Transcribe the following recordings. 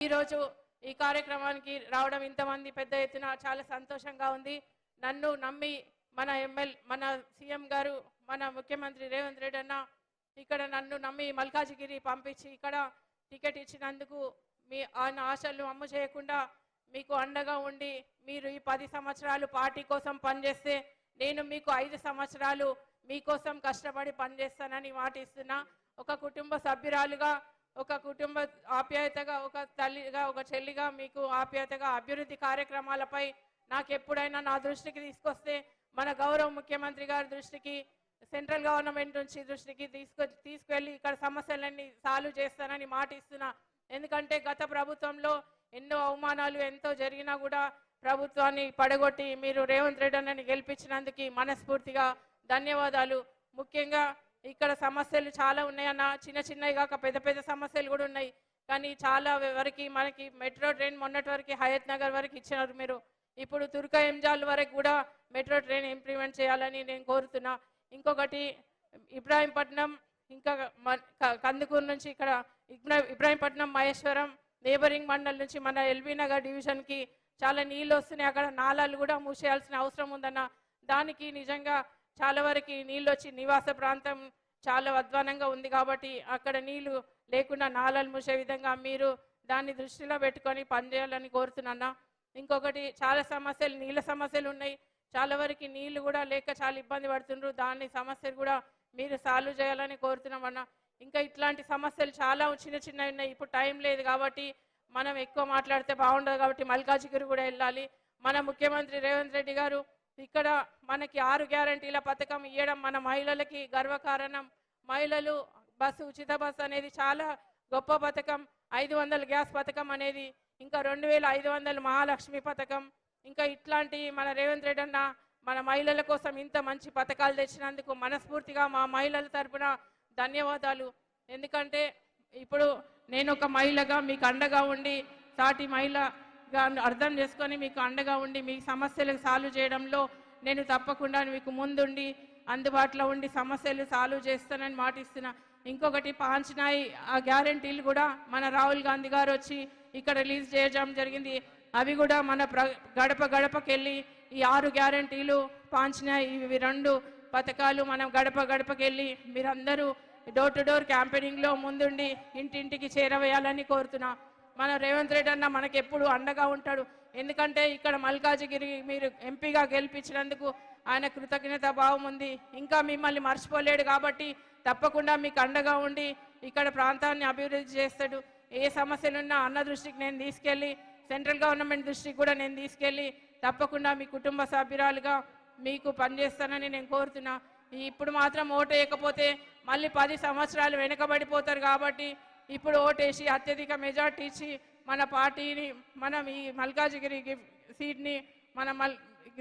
ఈరోజు ఈ కార్యక్రమానికి రావడం ఇంతమంది పెద్ద ఎత్తున చాలా సంతోషంగా ఉంది. నన్ను నమ్మి మన ఎమ్మెల్ మన సీఎం గారు మన ముఖ్యమంత్రి రేవంత్ రెడ్డి అన్న ఇక్కడ నన్ను నమ్మి మల్కాజిగిరి పంపించి ఇక్కడ టికెట్ ఇచ్చినందుకు మీ ఆయన ఆశలు అమ్ము చేయకుండా మీకు అండగా ఉండి మీరు ఈ పది సంవత్సరాలు పార్టీ కోసం పనిచేస్తే నేను మీకు ఐదు సంవత్సరాలు మీకోసం కష్టపడి పనిచేస్తానని మాటిస్తున్నా ఒక కుటుంబ సభ్యురాలుగా ఒక కుటుంబ ఆప్యాయతగా ఒక తల్లిగా ఒక చెల్లిగా మీకు ఆప్యాయతగా అభివృద్ధి కార్యక్రమాలపై నాకు ఎప్పుడైనా నా దృష్టికి తీసుకొస్తే మన గౌరవ ముఖ్యమంత్రి గారి దృష్టికి సెంట్రల్ గవర్నమెంట్ నుంచి దృష్టికి తీసుకొ తీసుకువెళ్ళి ఇక్కడ సమస్యలన్నీ సాల్వ్ చేస్తానని మాటిస్తున్నా. ఎందుకంటే గత ప్రభుత్వంలో ఎన్నో అవమానాలు ఎంతో జరిగినా కూడా ప్రభుత్వాన్ని పడగొట్టి మీరు రేవంత్ రెడ్డి అన్నని గెలిపించినందుకు మనస్ఫూర్తిగా ధన్యవాదాలు. ముఖ్యంగా ఇక్కడ సమస్యలు చాలా ఉన్నాయన్న చిన్న చిన్నవి కాక పెద్ద పెద్ద సమస్యలు కూడా ఉన్నాయి. కానీ చాలా వరకు మనకి మెట్రో ట్రైన్ మొన్నటి వరకు హయత్ నగర్ వరకు ఇచ్చినారు మీరు. ఇప్పుడు తుర్క ఎంజాల్ వరకు కూడా మెట్రో ట్రైన్ ఇంప్లిమెంట్ చేయాలని నేను కోరుతున్నా. ఇంకొకటి ఇబ్రాహీంపట్నం ఇంకా మ- కందుకూరు నుంచి ఇక్కడ ఇబ్రాహీంపట్నం మహేశ్వరం నేబరింగ్ మండల్ నుంచి మన ఎల్బీ నగర్ డివిజన్కి చాలా నీళ్ళు వస్తున్నాయి. అక్కడ నాలాలు కూడా మూసేయాల్సిన అవసరం ఉందన్న దానికి నిజంగా చాలా వరకు నీళ్ళు వచ్చి నివాస ప్రాంతం చాలా అధ్వానంగా ఉంది కాబట్టి అక్కడ నీళ్ళు లేకుండా నాలలు మూసే విధంగా మీరు దాన్ని దృష్టిలో పెట్టుకొని పనిచేయాలని కోరుతున్నా ఇంకొకటి చాలా సమస్యలు నీళ్ళ సమస్యలు ఉన్నాయి. చాలా వరకు నీళ్ళు కూడా లేక చాలా ఇబ్బంది పడుతుండ్రు. దాని సమస్యలు కూడా మీరు సాల్వ్ చేయాలని కోరుతున్నామన్నా ఇంకా ఇట్లాంటి సమస్యలు చాలా చిన్న చిన్నవి ఉన్నాయి. ఇప్పుడు టైం లేదు కాబట్టి మనం ఎక్కువ మాట్లాడితే బాగుండదు కాబట్టి మల్కాజిగిరి కూడా వెళ్ళాలి. మన ముఖ్యమంత్రి రేవంత్ రెడ్డి గారు ఇక్కడ మనకి ఆరు గ్యారంటీల పథకం ఇవ్వడం మన మహిళలకి గర్వకారణం. మహిళలు బస్సు ఉచిత బస్సు అనేది చాలా గొప్ప పథకం. ఐదు వందల గ్యాస్ పథకం అనేది ఇంకా రెండు వేల ఐదు వందల మహాలక్ష్మి పథకం. ఇంకా ఇట్లాంటి మన రేవంత్ రెడ్డి అన్న మన మహిళల కోసం ఇంత మంచి పథకాలు తెచ్చినందుకు మనస్ఫూర్తిగా మా మహిళల తరఫున ధన్యవాదాలు. ఎందుకంటే ఇప్పుడు నేను ఒక మహిళగా మీకు అండగా ఉండి సాటి మహిళ అర్థం చేసుకొని మీకు అండగా ఉండి మీ సమస్యలకు సాల్వ్ చేయడంలో నేను తప్పకుండా మీకు ముందుండి అందుబాటులో ఉండి సమస్యలు సాల్వ్ చేస్తానని మాటిస్తున్నా. ఇంకొకటి పాంచినాయి ఆ గ్యారంటీలు కూడా మన రాహుల్ గాంధీ గారు వచ్చి ఇక్కడ రిలీజ్ చేయడం జరిగింది. అవి కూడా మన ప్ర గడప గడపకెళ్ళి ఈ ఆరు గ్యారంటీలు పాంచనాయి ఇవి రెండు పథకాలు మనం గడప గడపకెళ్ళి మీరందరూ డోర్ టు డోర్ క్యాంపెయినింగ్లో ముందుండి ఇంటింటికి చేరవేయాలని కోరుతున్నాను మన రేవంత్ రెడ్డి అన్న మనకి ఎప్పుడు అండగా ఉంటాడు. ఎందుకంటే ఇక్కడ మల్కాజిగిరి మీరు ఎంపీగా గెలిపించినందుకు ఆయన కృతజ్ఞత భావం ఉంది. ఇంకా మిమ్మల్ని మర్చిపోలేడు కాబట్టి తప్పకుండా మీకు అండగా ఉండి ఇక్కడ ప్రాంతాన్ని అభివృద్ధి చేస్తాడు. ఏ సమస్యలున్నా అన్న దృష్టికి నేను తీసుకెళ్ళి సెంట్రల్ గవర్నమెంట్ దృష్టికి కూడా నేను తీసుకెళ్ళి తప్పకుండా మీ కుటుంబ సభ్యురాలుగా మీకు పనిచేస్తానని నేను కోరుతున్నా. ఇప్పుడు మాత్రం ఓటు వేయకపోతే మళ్ళీ పది సంవత్సరాలు వెనుకబడిపోతారు కాబట్టి ఇప్పుడు ఓటేసి అత్యధిక మెజార్టీ ఇచ్చి మన పార్టీని మనం ఈ మల్కాజిగిరి సీట్ని మన మల్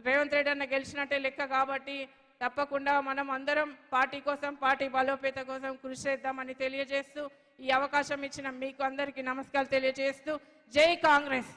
రేవంత్ రెడ్డి అన్న గెలిచినట్టే లెక్క కాబట్టి తప్పకుండా మనం అందరం పార్టీ కోసం పార్టీ బలోపేత కోసం కృషి చేద్దామని తెలియజేస్తూ ఈ అవకాశం ఇచ్చిన మీకు అందరికీ నమస్కారాలు తెలియజేస్తూ జై కాంగ్రెస్.